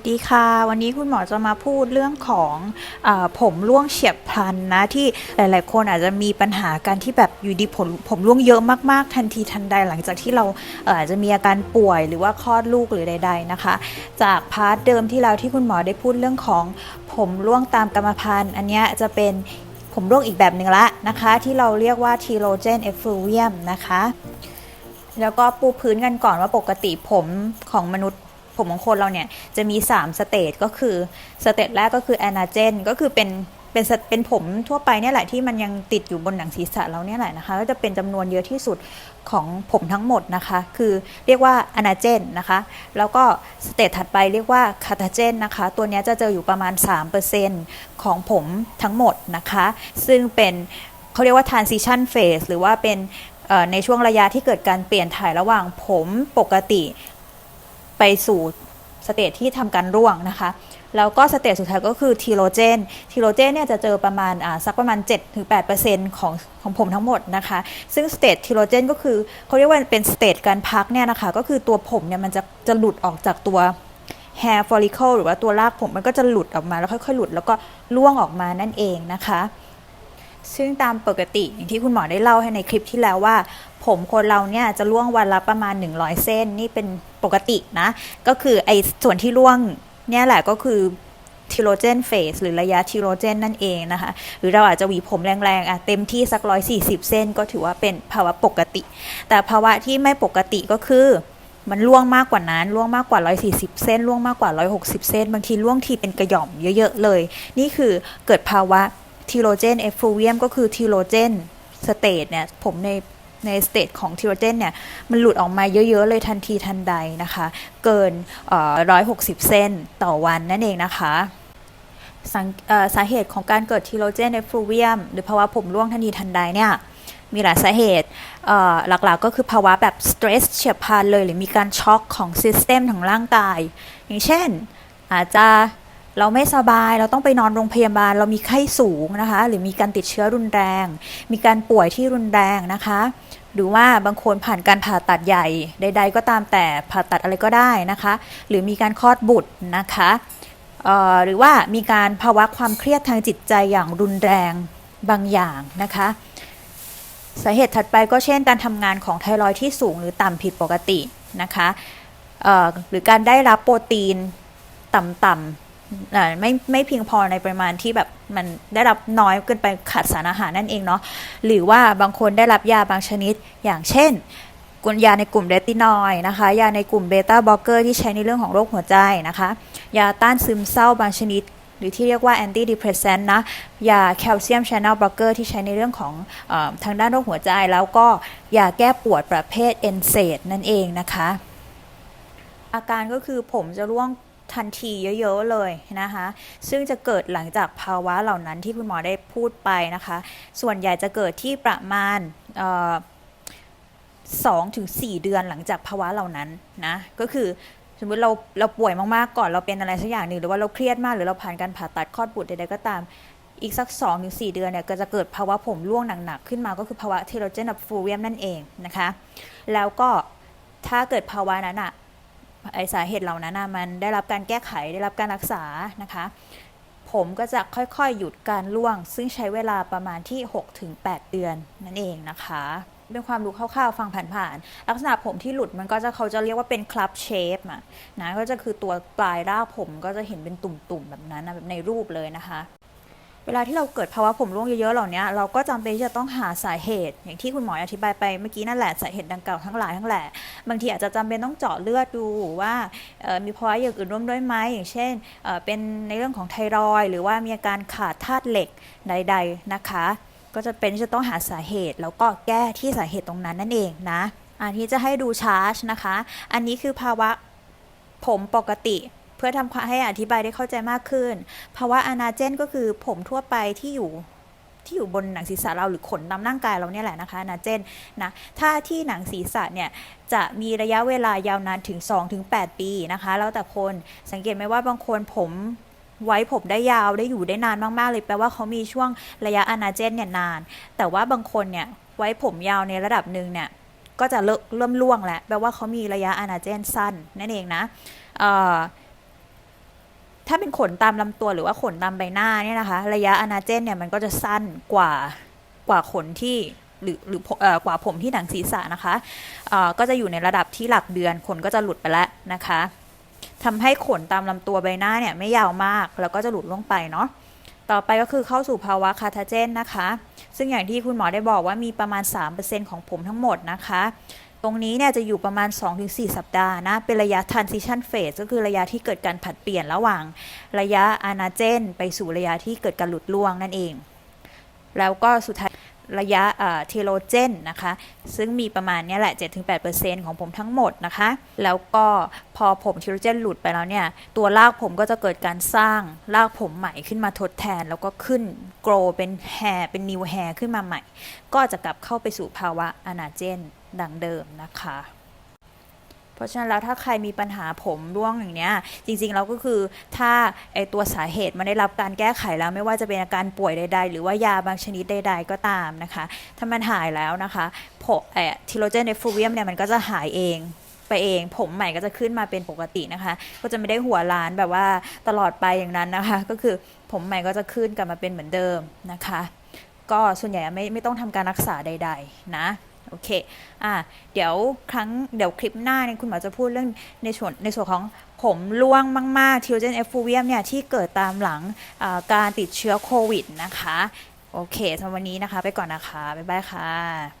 วัสดีค่ะ วันนี้คุณหมอจะมาพูดเรื่องของอผมร่วงเฉียบพลันนะ ที่หลาย ๆ คนอาจจะมีปัญหาการที่แบบอยู่ดีผมผมร่วงเยอะมาก ๆ ทันทีทันใดหลังจากที่เราอาจจะมีอาการป่วยหรือว่าคลอดลูกหรือใด ๆ นะคะ จากพาร์ทเดิมที่เราที่คุณหมอได้พูดเรื่องของผมร่วงตามกรรมพันธุ์ อันนี้จะเป็นผมร่วงอีกแบบหนึ่งละนะคะ ที่เราเรียกว่า telogen effluvium นะคะแล้วก็ปูพื้นกันก่อนว่าปกติผมของมนุษย์ ผมของคนเราเนี่ยจะมี 3 สเตจก็คือสเตจแรกก็คือแอนาเจนก็คือเป็นเป็นเป็นผมทั่วไปเนี่ยแหละที่มันยังติดอยู่บนหนังศีรษะเราเนี่ยแหละนะคะก็จะเป็นจำนวนเยอะที่สุดของผมทั้งหมดนะคะ คือเรียกว่าอนาเจนนะคะ แล้วก็สเตจถัดไปเรียกว่าคาทาเจนนะคะ ตัวเนี้ยจะเจออยู่ประมาณ 3%ของผมทั้งหมดนะคะ ซึ่งเป็นเขาเรียกว่า transition phase หรือว่าเป็นในช่วงระยะที่เกิดการเปลี่ยนถ่ายระหว่างผมปกติ ไปสู่สเตจที่ทำการร่วงนะคะ แล้วก็สเตจสุดท้ายก็คือทีโรเจน ทีโรเจนเนี่ยจะเจอประมาณอ่าสักประมาณ 7-8%ของของผมทั้งหมดนะคะ ซึ่งสเตจทีโรเจนก็คือเขาเรียกว่าเป็นสเตจการพักเนี่ยนะคะ ก็คือตัวผมเนี่ยมันจะจะหลุดออกจากตัว hair follicle หรือว่าตัวรากผมมันก็จะหลุดออกมาแล้วค่อยๆ หลุดแล้วก็ร่วงออกมานั่นเองนะคะ ซึ่งตามปกติอย่างที่คุณหมอได้เล่าให้ในคลิปที่แล้วว่า ผมคนเราเนี่ยจะล่วงวันละประมาณ 100 เส้นนี่เป็นปกตินะ ก็คือไอ้ส่วนที่ล่วงเนี่ยแหละก็คือทีโรเจนเฟสหรือระยะทีโรเจนนั่นเองนะคะ หรือเราอาจจะหวีผมแรงๆอะเต็มที่สัก 140 เส้นก็ถือว่าเป็นภาวะปกติ แต่ภาวะที่ไม่ปกติก็คือมันล่วงมากกว่านั้นล่วงมากกว่า 140 เส้นล่วงมากกว่า 160 เส้น บางทีล่วงทีเป็นกระหย่อมเยอะ ๆ เลย นี่คือเกิดภาวะ ทีโรเจนเอฟฟูเวียมก็คือทีโรเจนสเตทเนี่ยผมในในสเตทของทีโรเจนเนี่ย มันหลุดออกมาเยอะ ๆ เลยทันทีทันใดนะคะ เกินเอ่อ160 เส้นต่อวันนั่นเองนะคะสังเอ่อสาเหตุของการเกิดทีโรเจนเอฟฟูเวียม หรือภาวะผมร่วงทันทีทันใดเนี่ย มีหลายสาเหตุหลักๆ ก็คือภาวะแบบสเตรสเฉียบพลันเลย หรือมีการช็อกของซิสเต็มของร่างกาย อย่างเช่น อาจจะ เราไม่สบายเราต้องไปนอนโรงพยาบาล เรามีไข้สูงนะคะ หรือมีการติดเชื้อรุนแรง มีการป่วยที่รุนแรงนะคะ หรือว่าบางคนผ่านการผ่าตัดใหญ่ใด ๆ ก็ตามแต่ผ่าตัดอะไรก็ได้นะคะ หรือมีการคลอดบุตรนะคะหรือว่ามีการภาวะความเครียดทางจิตใจอย่างรุนแรงบางอย่างนะคะสาเหตุถัดไปก็เช่นการทำงานของไทรอยด์ที่สูงหรือต่ำผิดปกตินะคะหรือการได้รับโปรตีนต่ำๆ ไม่ไม่เพียงพอในปริมาณที่แบบมันได้รับน้อยเกินไปขาดสารอาหารนั่นเองเนาะหรือว่าบางคนได้รับยาบางชนิดอย่างเช่นกุลยาในกลุ่มเรตินอยด์นะคะ ยาในกลุ่มเบต้าบล็อกเกอร์ที่ใช้ในเรื่องของโรคหัวใจนะคะ ยาต้านซึมเศร้าบางชนิด หรือที่เรียกว่าแอนตี้ดิเพรสเซนต์นะ ยาแคลเซียมช n น e l บล็อกเกอร์ที่ใช้ในเรื่องของอทางด้านโรคหัวใจ แล้วก็ยาแก้ปวดประเภทเอนเซดนั่นเองนะคะ อาการก็คือผมจะร่วง ทันทีเยอะๆเลยนะคะ ซึ่งจะเกิดหลังจากภาวะเหล่านั้นที่คุณหมอได้พูดไปนะคะ ส่วนใหญ่จะเกิดที่ประมาณสองถึงสี่เดือนหลังจากภาวะเหล่านั้นนะ ก็คือสมมติเราเราป่วยมากๆก่อนเราเป็นอะไรสักอย่างหนึ่งหรือว่าเราเครียดมากหรือเราผ่านการผ่าตัดคลอดบุตรใดๆก็ตามอีกสัก2อถึงสเดือนเนี่ยก็จะเกิดภาวะผมร่วงหนักๆ ขึ้นมาก็คือภาวะเทโรเจนฟูเวียมนั่นเองนะคะ แล้วก็ถ้าเกิดภาวะนั้นอะ ไอสาเหตุเหล่านั้นอะมันได้รับการแก้ไขได้รับการรักษานะคะ ผมก็จะค่อยๆ หยุดการร่วง ซึ่งใช้เวลาประมาณที่ 6-8 เดือนนั่นเองนะคะเป็นความรู้คร่าวๆ ฟังผ่านๆ ลักษณะผมที่หลุดมันก็จะเขาจะเรียกว่าเป็นคลับเชฟอะนะก็จะคือตัวปลายรากผมก็จะเห็นเป็นตุ่มๆ แบบนั้นนะแบบในรูปเลยนะคะ เวลาที่เราเกิดภาวะผมร่วงเยอะๆเหล่านี้เราก็จำเป็นที่จะต้องหาสาเหตุ อย่างที่คุณหมออธิบายไปเมื่อกี้นั่นแหละสาเหตุดังกล่าวทั้งหลายทั้งแหละบางทีอาจจะจำเป็นต้องเจาะเลือดดูว่ามีภาวะอย่างอื่นร่วมด้วยไหมอย่างเช่นเป็นในเรื่องของไทรอยหรือว่ามีอาการขาดธาตุเหล็กใด ๆนะคะ ก็จะเป็นจะต้องหาสาเหตุ แล้วก็แก้ที่สาเหตุตรงนั้นนั่นเองนะอันที่จะให้ดูชาร์จนะคะ อันนี้คือภาวะผมปกติ เพื่อทำความให้อธิบายได้เข้าใจมากขึ้น ภาวะอนาเจนก็คือผมทั่วไปที่อยู่ที่อยู่บนหนังศีรษะเราหรือขนตามร่างกายเราเนี่ยแหละนะคะอนาเจนนะถ้าที่หนังศีรษะเนี่ยจะมีระยะเวลายาวนานถึง 2-8 ปีนะคะ แล้วแต่คนสังเกตไหมว่าบางคนผมไว้ผมได้ยาวได้อยู่ได้นานมากๆเลยแปลว่าเขามีช่วงระยะอนาเจนเนี่ยนาน แต่ว่าบางคนเนี่ยไว้ผมยาวในระดับหนึ่งเนี่ยก็จะเริ่มเริ่มล่วงแล้วแปลว่าเขามีระยะอนาเจนสั้นนั่นเองนะเอ่อ ถ้าเป็นขนตามลำตัวหรือว่าขนตามใบหน้าเนี่ยนะคะ ระยะอนาเจนเนี่ยมันก็จะสั้นกว่ากว่าขนที่หรือหรือกว่าผมที่หนังศีรษะนะคะก็จะอยู่ในระดับที่หลักเดือนขนก็จะหลุดไปแล้วนะคะทำให้ขนตามลำตัวใบหน้าเนี่ยไม่ยาวมากแล้วก็จะหลุดลงไปเนาะต่อไปก็คือเข้าสู่ภาวะคาทาเจนนะคะ ซึ่งอย่างที่คุณหมอได้บอกว่ามีประมาณ 3%ของผมทั้งหมดนะคะ ตรงนี้เนี่ยจะอยู่ประมาณ 2-4 สัปดาห์นะ เป็นระยะ transition phase ก็คือระยะที่เกิดการผัดเปลี่ยนระหว่างระยะอานาเจน ไปสู่ระยะที่เกิดการหลุดล่วงนั่นเอง แล้วก็สุดท้ายระยะเทโลเจนนะคะ ซึ่งมีประมาณเนี้ยแหละ 7-8%ของผมทั้งหมดนะคะ แล้วก็พอผมเทโลเจนหลุดไปแล้วเนี่ย ตัวรากผมก็จะเกิดการสร้างรากผมใหม่ขึ้นมาทดแทน แล้วก็ขึ้นโกรเป็นแฮเป็นนิวแฮขึ้นมาใหม่ ก็จะกลับเข้าไปสู่ภาวะอนาเจน ดังเดิมนะคะ เพราะฉะนั้นแล้วถ้าใครมีปัญหาผมร่วงอย่างเนี้ย จริงๆแล้วก็คือถ้าไอตัวสาเหตุมันได้รับการแก้ไขแล้วไม่ว่าจะเป็นอาการป่วยใด ๆ หรือว่ายาบางชนิดใด ๆ ก็ตามนะคะ ถ้ามันหายแล้วนะคะผมเอทิโลเจนเนฟลูเวียมเนี่ยมันก็จะหายเองไปเองผมใหม่ก็จะขึ้นมาเป็นปกตินะคะ ก็จะไม่ได้หัวล้านแบบว่าตลอดไปอย่างนั้นนะคะ ก็คือผมใหม่ก็จะขึ้นกลับมาเป็นเหมือนเดิมนะคะ ก็ส่วนใหญ่ไม่ไม่ต้องทำการรักษาใด ๆ นะ โอเคอ่าเดี๋ยวครั้งเดี๋ยวคลิปหน้าเนี่ยคุณหมอจะพูดเรื่องในส่วนในส่วนของผมร่วงมาก ๆ ทิวเจนเอฟฟูเวียมเนี่ยที่เกิดตามหลังการติดเชื้อโควิดนะคะ โอเคสำหรับวันนี้นะคะ ไปก่อนนะคะ บ๊ายบายค่ะ